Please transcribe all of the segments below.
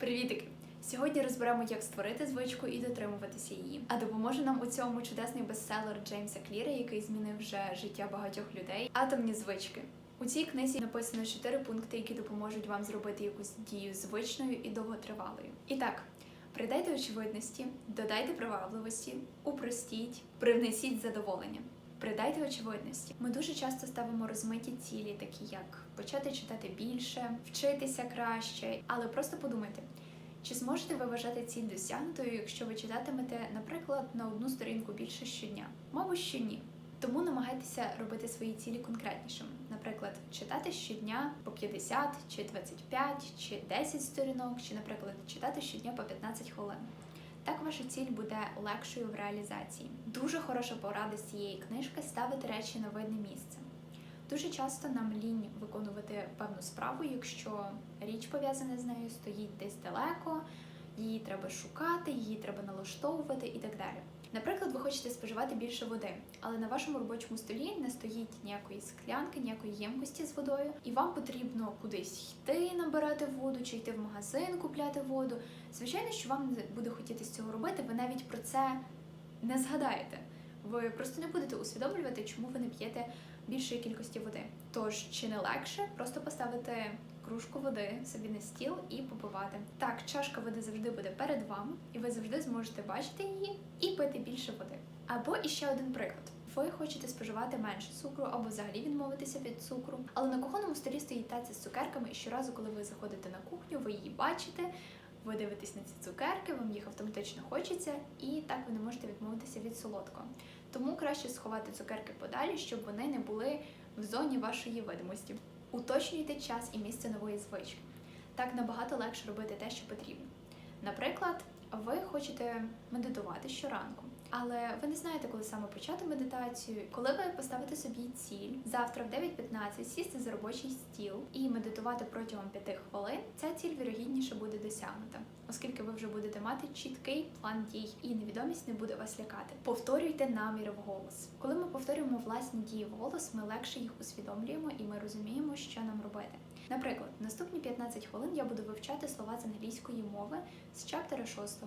Привітики! Сьогодні розберемо, як створити звичку і дотримуватися її. А допоможе нам у цьому чудесний бестселер Джеймса Кліра, який змінив вже життя багатьох людей. Атомні звички. У цій книзі написано чотири пункти, які допоможуть вам зробити якусь дію звичною і довготривалою. І так. Придайте очевидності, додайте привабливості, упростіть, привнесіть задоволення. Придайте очевидності. Ми дуже часто ставимо розмиті цілі, такі як почати читати більше, вчитися краще, але просто подумайте, чи зможете ви вважати ціль досягнутою, якщо ви читатимете, наприклад, на одну сторінку більше щодня? Мабуть, що ні. Тому намагайтеся робити свої цілі конкретнішими. Наприклад, читати щодня по 50, чи 25, чи 10 сторінок, чи, наприклад, читати щодня по 15 хвилин. Так ваша ціль буде легшою в реалізації. Дуже хороша порада з цієї книжки ставити речі на видне місце. Дуже часто нам лінь виконувати певну справу, якщо річ пов'язана з нею стоїть десь далеко, її треба шукати, її треба налаштовувати і так далі. Наприклад, ви хочете споживати більше води, але на вашому робочому столі не стоїть ніякої склянки, ніякої ємкості з водою, і вам потрібно кудись йти набирати воду, чи йти в магазин купляти воду. Звичайно, що вам не буде хотітися цього робити, ви навіть про це не згадаєте. Ви просто не будете усвідомлювати, чому ви не п'єте більшої кількості води. Тож чи не легше просто поставити кружку води собі на стіл і попивати. Так, чашка води завжди буде перед вами, і ви завжди зможете бачити її і пити більше води. Або іще один приклад. Ви хочете споживати менше цукру або взагалі відмовитися від цукру, але на кухонному столі стоїть таця з цукерками, і щоразу, коли ви заходите на кухню, ви її бачите, ви дивитесь на ці цукерки, вам їх автоматично хочеться, і так ви не можете відмовитися від солодкого. Тому краще сховати цукерки подалі, щоб вони не були в зоні вашої видимості. Уточнюйте час і місце нової звички. Так набагато легше робити те, що потрібно. Наприклад, ви хочете медитувати щоранку, але ви не знаєте, коли саме почати медитацію. Коли ви поставите собі ціль завтра в 9.15 сісти за робочий стіл і медитувати протягом 5 хвилин, ця ціль вірогідніше буде досягнута, оскільки ви вже будете мати чіткий план дій, і невідомість не буде вас лякати. Повторюйте наміри вголос. Коли ми повторюємо власні дії вголос, ми легше їх усвідомлюємо і ми розуміємо, що нам робити. Наприклад, наступні 15 хвилин я буду вивчати слова з англійської мови з чаптера 6.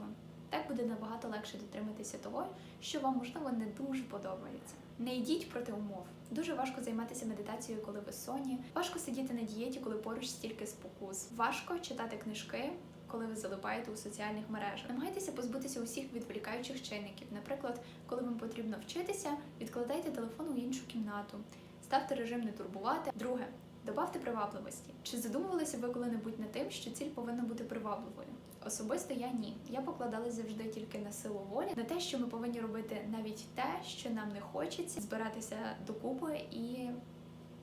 Так буде набагато легше дотриматися того, що вам можливо не дуже подобається. Не йдіть проти умов. Дуже важко займатися медитацією, коли ви сонні. Важко сидіти на дієті, коли поруч стільки спокус. Важко читати книжки. Коли ви залипаєте у соціальних мережах, намагайтеся позбутися усіх відволікаючих чинників. Наприклад, коли вам потрібно вчитися, відкладайте телефон у іншу кімнату, ставте режим не турбувати. Друге, добавте привабливості. Чи задумувалися ви коли-небудь над тим, що ціль повинна бути привабливою? Особисто я ні. Я покладалась завжди тільки на силу волі, на те, що ми повинні робити навіть те, що нам не хочеться, збиратися докупи і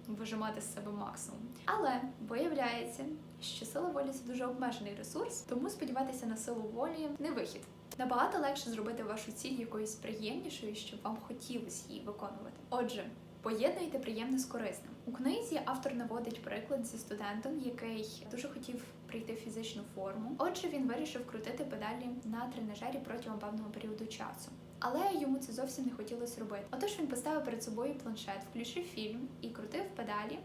вижимати з себе максимум. Але виявляється, що сила волі це дуже обмежений ресурс, тому сподіватися на силу волі не вихід. Набагато легше зробити вашу ціль якоюсь приємнішою, щоб вам хотілося її виконувати. Отже. Поєднуйте приємне з корисним. У книзі автор наводить приклад зі студентом, який дуже хотів прийти в фізичну форму. Отже, він вирішив крутити педалі на тренажері протягом певного періоду часу. Але йому це зовсім не хотілося робити. Отож він поставив перед собою планшет, включив фільм і крутив педалі,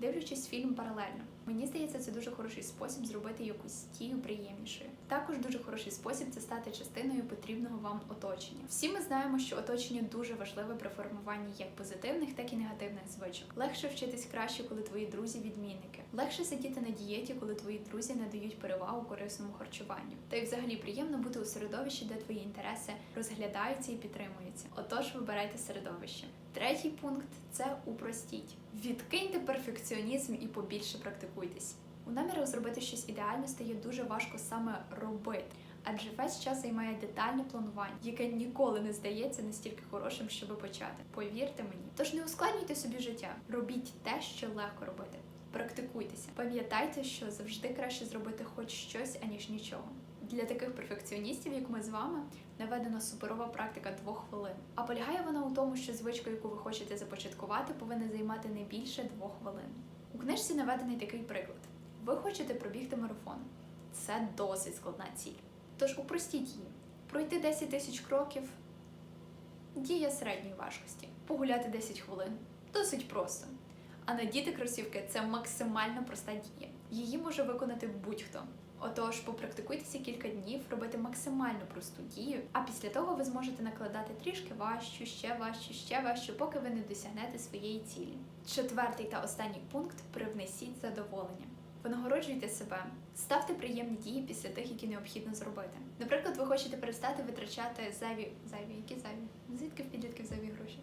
дивлячись фільм паралельно. Мені здається, це дуже хороший спосіб зробити якусь дію приємнішою. Також дуже хороший спосіб це стати частиною потрібного вам оточення. Всі ми знаємо, що оточення дуже важливе при формуванні як позитивних, так і негативних звичок. Легше вчитись краще, коли твої друзі відмінники. Легше сидіти на дієті, коли твої друзі надають перевагу корисному харчуванню. Та й взагалі приємно бути у середовищі, де твої інтереси розглядаються і підтримуються. Отож, вибирайте середовище. Третій пункт це упростіть. Відкиньте перфекціонізм і побільше практикуйтесь. У намірах зробити щось ідеальне стає дуже важко саме робити, адже весь час займає детальне планування, яке ніколи не здається настільки хорошим, щоби почати. Повірте мені. Тож не ускладнюйте собі життя, робіть те, що легко робити. Практикуйтеся. Пам'ятайте, що завжди краще зробити хоч щось, аніж нічого. Для таких перфекціоністів, як ми з вами, наведена суперова практика двох хвилин. А полягає вона у тому, що звичка, яку ви хочете започаткувати, повинна займати не більше двох хвилин. У книжці наведений такий приклад: ви хочете пробігти марафон. Це досить складна ціль. Тож упростіть її. Пройти 10 тисяч кроків дія середньої важкості. Погуляти 10 хвилин досить просто. А надіти кросівки це максимально проста дія. Її може виконати будь-хто. Отож, попрактикуйтеся кілька днів, робити максимально просту дію, а після того ви зможете накладати трішки важчу, ще важчу, ще важчу, поки ви не досягнете своєї цілі. Четвертий та останній пункт привнесіть задоволення. Винагороджуйте себе, ставте приємні дії після тих, які необхідно зробити. Наприклад, ви хочете перестати витрачати зайві зайві, які зайві? Звідки в підлітків зайві гроші?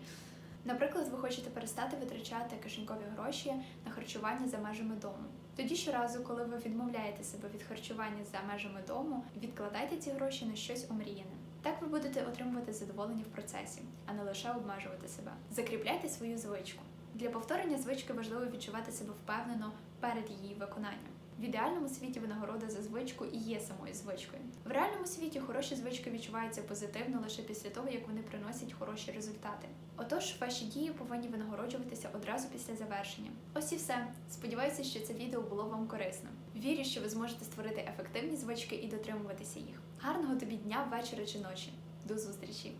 Наприклад, ви хочете перестати витрачати кишенькові гроші на харчування за межами дому. Тоді щоразу, коли ви відмовляєте себе від харчування за межами дому, відкладайте ці гроші на щось омріяне. Так ви будете отримувати задоволення в процесі, а не лише обмежувати себе. Закріпляйте свою звичку. Для повторення звички важливо відчувати себе впевнено перед її виконанням. В ідеальному світі винагорода за звичку і є самою звичкою. В реальному світі хороші звички відчуваються позитивно лише після того, як вони приносять хороші результати. Отож, ваші дії повинні винагороджуватися одразу після завершення. Ось і все. Сподіваюся, що це відео було вам корисним. Вірю, що ви зможете створити ефективні звички і дотримуватися їх. Гарного тобі дня, вечора чи ночі. До зустрічі!